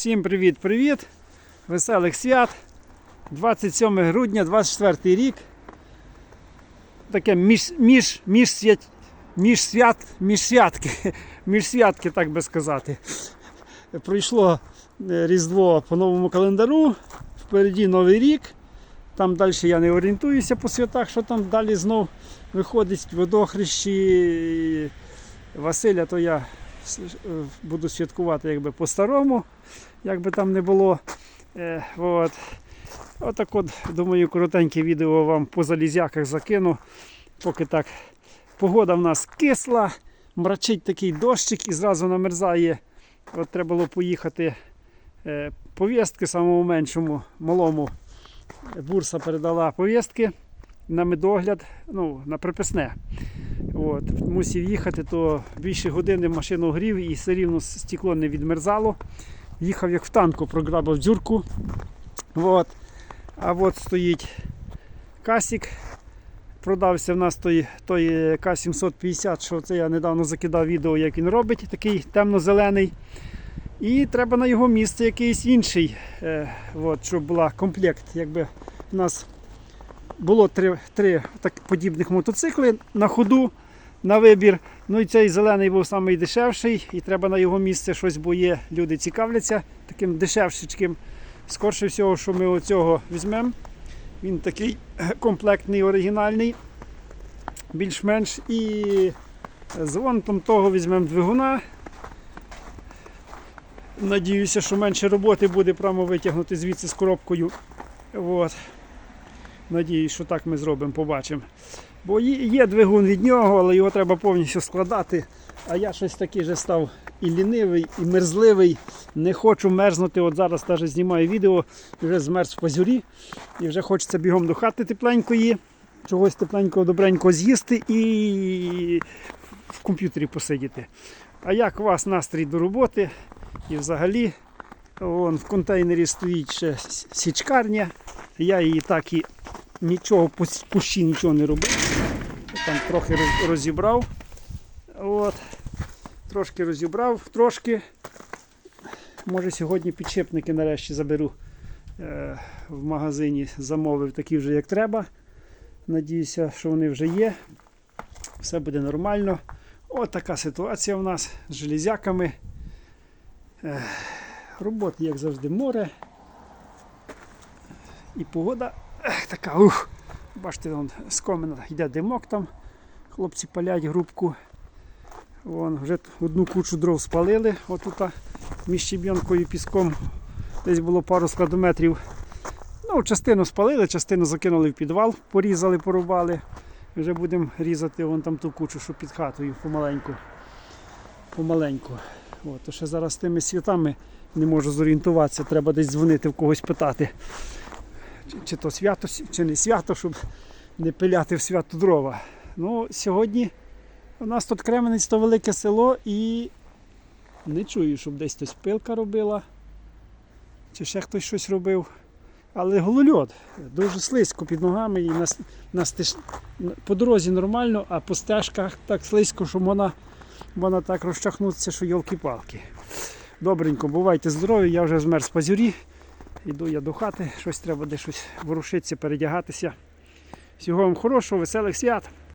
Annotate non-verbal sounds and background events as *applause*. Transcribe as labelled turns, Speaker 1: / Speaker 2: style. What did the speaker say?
Speaker 1: Всім привіт-привіт! Веселих свят! 27 грудня, 24 рік. Таке між, між, між, свят, між, свят, між святки, *laughs* між святки, так би сказати. Пройшло е, Різдво по новому календару, впереді Новий рік. Там далі я не орієнтуюся по святах, що там далі знов виходить водохрещі Василя, то я буду святкувати якби по-старому, як би там не було. Е, от. Отак от, думаю, коротеньке відео вам по залізяках закину. Поки так погода в нас кисла, мрачить такий дощик і зразу намерзає. От треба було поїхати е, повістки самому меншому, малому. Бурса передала повістки на медогляд, ну, на приписне. От, мусив їхати, то більше години машину грів і все рівно стекло не відмерзало. Їхав як в танку, програбив дзюрку. От. А от стоїть касік. Продався в нас той, той К750, що це я недавно закидав відео, як він робить, такий темно-зелений. І треба на його місце якийсь інший, е, от, щоб була комплект. Якби у нас було три, три так подібних мотоцикли на ходу на вибір. Ну і цей зелений був самий дешевший, і треба на його місце щось, бо є. Люди цікавляться таким дешевшечким. Скорше всього, що ми оцього візьмемо. Він такий *clears throat* комплектний, оригінальний, більш-менш. І з вонтом того візьмемо двигуна. Надіюся, що менше роботи буде прямо витягнути звідси з коробкою. От. Надіюсь, що так ми зробимо, побачимо. Бо є, двигун від нього, але його треба повністю складати. А я щось такий же став і лінивий, і мерзливий. Не хочу мерзнути. От зараз теж знімаю відео, вже змерз в пазюрі. І вже хочеться бігом до хати тепленької, чогось тепленького, добренького з'їсти і в комп'ютері посидіти. А як у вас настрій до роботи? І взагалі, вон в контейнері стоїть ще січкарня. Я її так і нічого кущі нічого не робив. Там трохи розібрав. От. Трошки розібрав, трошки. Може сьогодні підшипники нарешті заберу е, в магазині. Замовив такі вже як треба. Надіюся, що вони вже є. Все буде нормально. От така ситуація у нас з железяками. Е, роботи, як завжди, море. І погода така. Ух. Бачите, вон, з комина йде димок там. Хлопці палять грубку. Вон, вже одну кучу дров спалили. Отут між щебінкою і піском. Десь було пару складометрів. Ну, частину спалили, частину закинули в підвал, порізали, порубали. Вже будемо різати вон там ту кучу, що під хатою помаленьку. Помаленьку. От, ще зараз з тими святами не можу зорієнтуватися, треба десь дзвонити в когось питати. Чи, то свято, чи не свято, щоб не пиляти в свято дрова. Ну, сьогодні у нас тут Кременець то велике село і не чую, щоб десь хтось пилка робила, чи ще хтось щось робив. Але голольот, дуже слизько під ногами і на, на стеж... по дорозі нормально, а по стежках так слизько, що вона, вона так розчахнутися, що йолки-палки. Добренько, бувайте здорові, я вже змерз пазюрі. Йду я до хати, щось треба де щось ворушитися, передягатися. Всього вам хорошого, веселих свят!